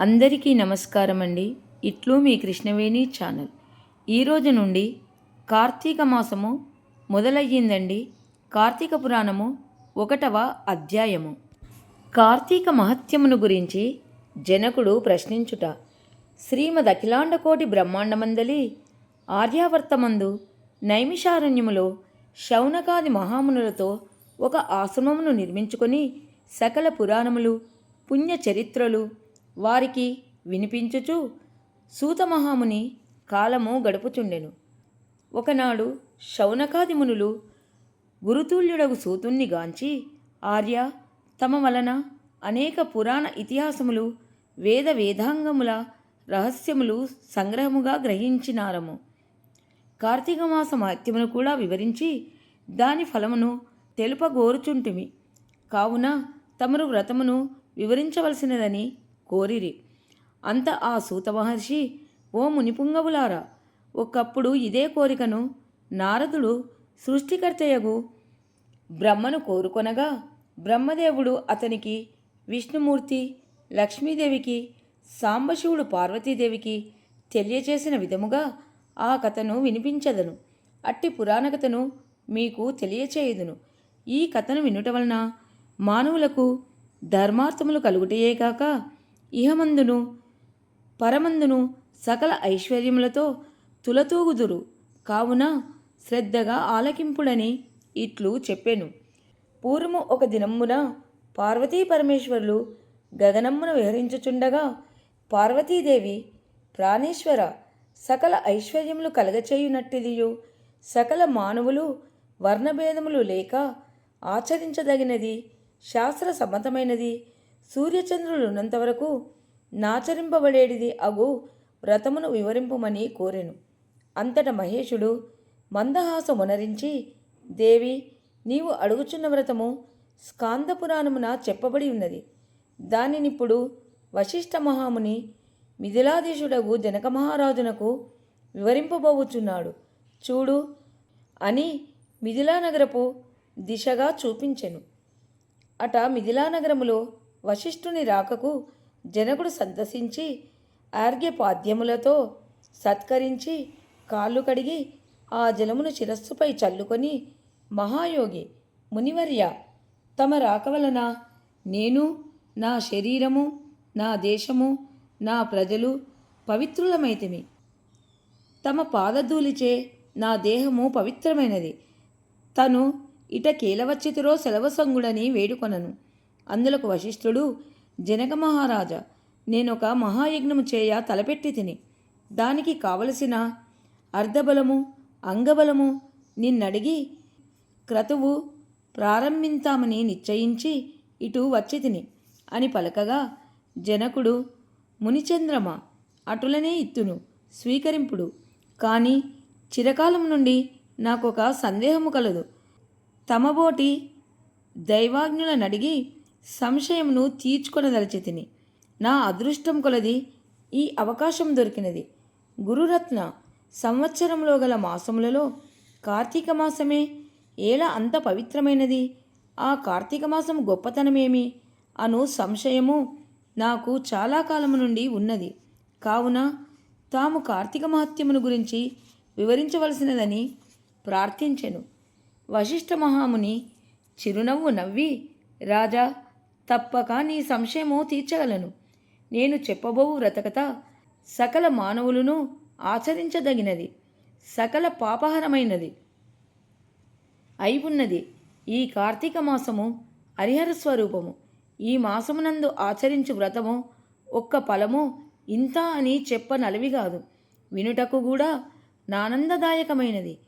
అందరికీ నమస్కారం అండి ఇట్లు మీ కృష్ణవేణి ఛానల్. ఈరోజు నుండి కార్తీక మాసము మొదలయ్యిందండి. కార్తీక పురాణము ఒకటవ అధ్యాయము. కార్తీక మహత్యమును గురించి జనకుడు ప్రశ్నించుట శ్రీమద్ అఖిలాండకోటి బ్రహ్మాండమందలి ఆర్యావర్తమందు నైమిషారణ్యములో శౌనకాది మహామునులతో ఒక ఆశ్రమమును నిర్మించుకొని సకల పురాణములు పుణ్య చరిత్రలు వారికి వినిపించుచు సూతమహాముని కాలము గడుపుచుండెను. ఒకనాడు శౌనకాది మునులు గురుతుల్యుడగు సూతుణ్ణి గాంచి ఆర్య తమ వలన అనేక పురాణ ఇతిహాసములు వేద వేదాంగముల రహస్యములు సంగ్రహముగా గ్రహించినారము. కార్తీక మాస మహత్యమును కూడా వివరించి దాని ఫలమును తెలుపగోరుచుంటిమి. కావున తమరు వ్రతమును వివరించవలసినదని కోరిరి. అంత ఆ సూత మహర్షి ఓ మునిపుంగవులారా ఒకప్పుడు ఇదే కోరికను నారదుడు సృష్టికర్తయగు. బ్రహ్మను కోరుకొనగా బ్రహ్మదేవుడు అతనికి విష్ణుమూర్తి లక్ష్మీదేవికి సాంబశివుడు పార్వతీదేవికి తెలియచేసిన విధముగా ఆ కథను వినిపించదను. అట్టి పురాణ కథను మీకు తెలియచేయుదును. ఈ కథను వినుట వలన మానవులకు ధర్మార్థములు కలుగుటయే కాక ఇహమందును పరమందును సకల ఐశ్వర్యములతో తులతూగుదురు. కావున శ్రద్ధగా ఆలకింపుడని ఇట్లు చెప్పాను. పూర్వము ఒక దినమున పార్వతీ పరమేశ్వరులు గగనమ్మున విహరించుచుండగా పార్వతీదేవి ప్రాణేశ్వర సకల ఐశ్వర్యములు కలగచేయునట్టిదియు. సకల మానవులు వర్ణభేదములు లేక ఆచరించదగినది శాస్త్ర సమ్మతమైనది సూర్యచంద్రులు ఉన్నంతవరకు నాచరింపబడేటిది అగు వ్రతమును వివరింపమని కోరెను. అంతట మహేషుడు మందహాసమునరించి దేవి నీవు అడుగుచున్న వ్రతము స్కాంద పురాణమున చెప్పబడి ఉన్నది. దానినిప్పుడు వశిష్ఠ మహాముని మిథిలాధీశుడగు జనక మహారాజునకు వివరింపబోచున్నాడు చూడు అని మిథిలానగరపు దిశగా చూపించెను. అట మిథిలానగరములో వశిష్ఠుని రాకకు జనకుడు సంతసించి ఆర్ఘ్యపాద్యములతో సత్కరించి కాళ్ళు కడిగి ఆ జలమును శిరస్సుపై చల్లుకొని మహాయోగి మునివర్య తమ రాక వలన నేను నా శరీరము నా దేశము నా ప్రజలు పవిత్రులమైతిమి. తమ పాదధూలిచే నా దేహము పవిత్రమైనది. తను ఇట కీలవచ్చితిరో సెలవసంగుడని వేడుకొనను. అందులకు వశిష్ఠుడు జనక మహారాజా నేనొక మహాయజ్ఞము చేయ తలపెట్టి తిని. దానికి కావలసిన అర్ధబలము అంగబలము నిన్నడిగి క్రతువు ప్రారంభింతామని నిశ్చయించి ఇటు వచ్చి తిని అని పలకగా జనకుడు మునిచంద్రమ అటులనే ఇత్తును స్వీకరింపుడు. కానీ చిరకాలం నుండి నాకొక సందేహము కలదు. తమబోటి దైవాజ్ఞులనడిగి సంశయమును తీర్చుకొనదలచితిని. నా అదృష్టం కొలది ఈ అవకాశం దొరికినది. గురురత్న సంవత్సరంలో గల మాసములలో కార్తీక మాసమే ఏలా అంత పవిత్రమైనది. ఆ కార్తీక మాసం గొప్పతనమేమి? అను సంశయము నాకు చాలా కాలము నుండి ఉన్నది. కావున తాము కార్తీక మహత్యమును గురించి వివరించవలసినదని ప్రార్థించెను. వశిష్ఠ మహాముని చిరునవ్వు నవ్వి రాజా తప్పక నీ సంశయము తీర్చగలను. నేను చెప్పబోవు వ్రతకత సకల మానవులను ఆచరించదగినది సకల పాపహరమైనది అయి ఉన్నది ఈ కార్తీక మాసము హరిహర స్వరూపము. ఈ మాసమునందు ఆచరించు వ్రతము ఒక్క ఫలము ఇంత అని చెప్పనలవి కాదు. వినుటకు కూడా నానందదాయకమైనది.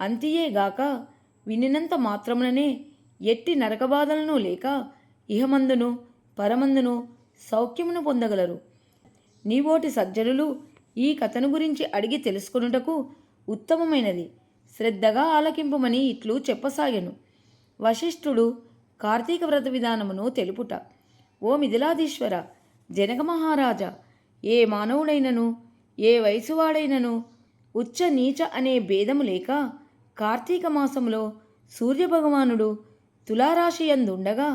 అంతియేగాక వినినంత మాత్రముననే ఎట్టి నరకబాధలను లేక ఇహమందును పరమందును సౌఖ్యమును పొందగలరు. నీవోటి సజ్జనులు ఈ కథను గురించి అడిగి తెలుసుకొనుటకు ఉత్తమమైనది. శ్రద్ధగా ఆలకింపమని ఇట్లు చెప్పసాగాను. వశిష్ఠుడు కార్తీక వ్రత విధానమును తెలుపుట. ఓ మిథిలాధీశ్వర జనక మహారాజా ఏ మానవుడైనను ఏ వయసువాడైనను ఉచ్చ నీచ అనే భేదము లేక కార్తీక మాసములో సూర్యభగవానుడు తులారాశి యందుండగా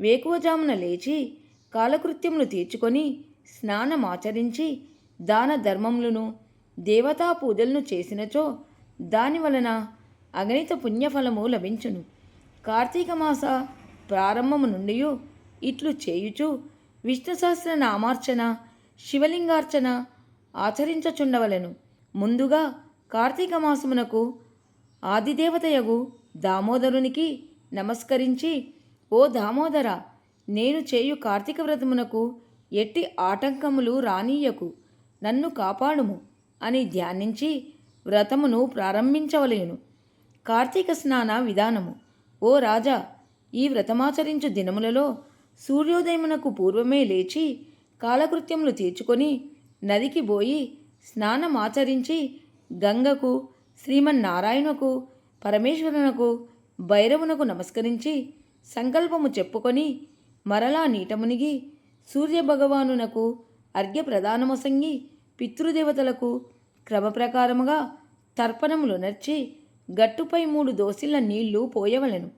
వేకువజామున లేచి కాలకృత్యములు తీర్చుకొని స్నానమాచరించి దాన ధర్మములను దేవతా పూజలను చేసినచో దాని వలన అగణిత పుణ్యఫలము లభించును. కార్తీక మాస ప్రారంభము నుండి ఇట్లు చేయుచు విష్ణు సహస్ర నామార్చన శివలింగార్చన ఆచరించచుండవలెను. ముందుగా కార్తీక మాసమునకు ఆదిదేవతయగు దామోదరునికి నమస్కరించి ఓ దామోదర నేను చేయు కార్తీక వ్రతమునకు ఎట్టి ఆటంకములు రానీయకు నన్ను కాపాడుము అని ధ్యానించి వ్రతమును ప్రారంభించవలేను. కార్తీక స్నాన విధానము. ఓ రాజా ఈ వ్రతమాచరించు దినములలో సూర్యోదయమునకు పూర్వమే లేచి కాలకృత్యములు తీర్చుకొని నదికి పోయి స్నానమాచరించి గంగకు శ్రీమన్నారాయణకు పరమేశ్వరునకు భైరవునకు నమస్కరించి సంకల్పము చెప్పుకొని మరలా నీట మునిగి సూర్యభగవానునకు అర్ఘ్యప్రదానమొసంగి పితృదేవతలకు క్రమప్రకారముగా తర్పణములు నర్చి గట్టుపై మూడు దోసిళ్ళ నీళ్ళు పోయవలెను.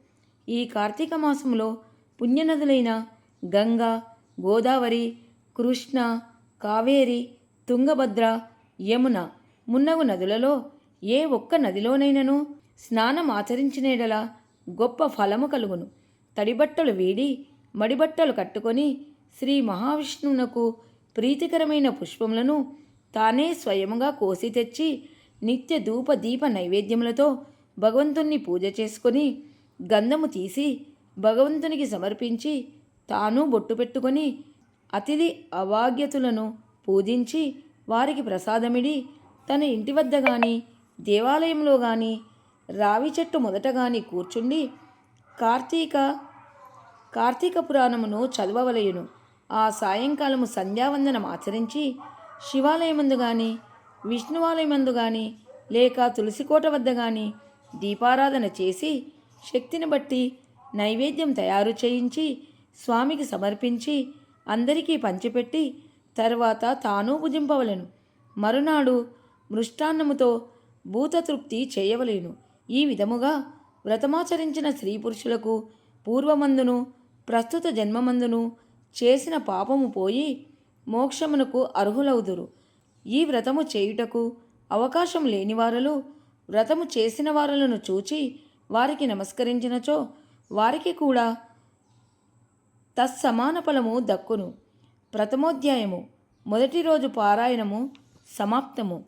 ఈ కార్తీక మాసంలో పుణ్యనదులైన గంగా గోదావరి కృష్ణ కావేరి తుంగభద్ర యమున మున్నగు నదులలో ఏ ఒక్క నదిలోనైనను స్నానం ఆచరించినేడల గొప్ప ఫలము కలుగును. తడిబట్టలు వేడి మడిబట్టలు కట్టుకొని శ్రీ మహావిష్ణువునకు ప్రీతికరమైన పుష్పములను తానే స్వయముగా కోసి తెచ్చి నిత్య ధూప దీప నైవేద్యములతో భగవంతుణ్ణి పూజ చేసుకొని గంధము తీసి భగవంతునికి సమర్పించి తాను బొట్టు పెట్టుకొని అతిథి అవాగ్యతులను పూజించి వారికి ప్రసాదమిడి తన ఇంటి వద్ద కానీ దేవాలయంలో కానీ రావి చెట్టు మొదట కానీ కూర్చుండి కార్తీక కార్తీక పురాణమును చదవవలయును. ఆ సాయంకాలము సంధ్యావందనం ఆచరించి శివాలయమందు గాని విష్ణువాలయమందు గాని లేక తులసికోట వద్ద గాని దీపారాధన చేసి శక్తిని బట్టి నైవేద్యం తయారు చేయించి స్వామికి సమర్పించి అందరికీ పంచిపెట్టి తర్వాత తాను భుజింపవలను. మరునాడు మృష్టాన్నముతో భూతతృప్తి చేయవలేను. ఈ విధముగా వ్రతమాచరించిన స్త్రీ పురుషులకు పూర్వమందును ప్రస్తుత జన్మమందును చేసిన పాపము పోయి మోక్షమునకు అర్హులవుదురు ఈ వ్రతము చేయుటకు అవకాశం లేని వారలు వ్రతము చేసిన వారలను చూచి వారికి నమస్కరించినచో వారికి కూడా తత్సమాన ఫలము దక్కును. ప్రథమోధ్యాయము మొదటి రోజు పారాయణము సమాప్తము.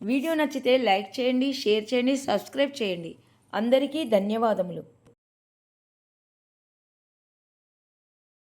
వీడియో నచ్చితే లైక్ చేయండి షేర్ చేయండి సబ్స్క్రైబ్ చేయండి. అందరికీ ధన్యవాదములు.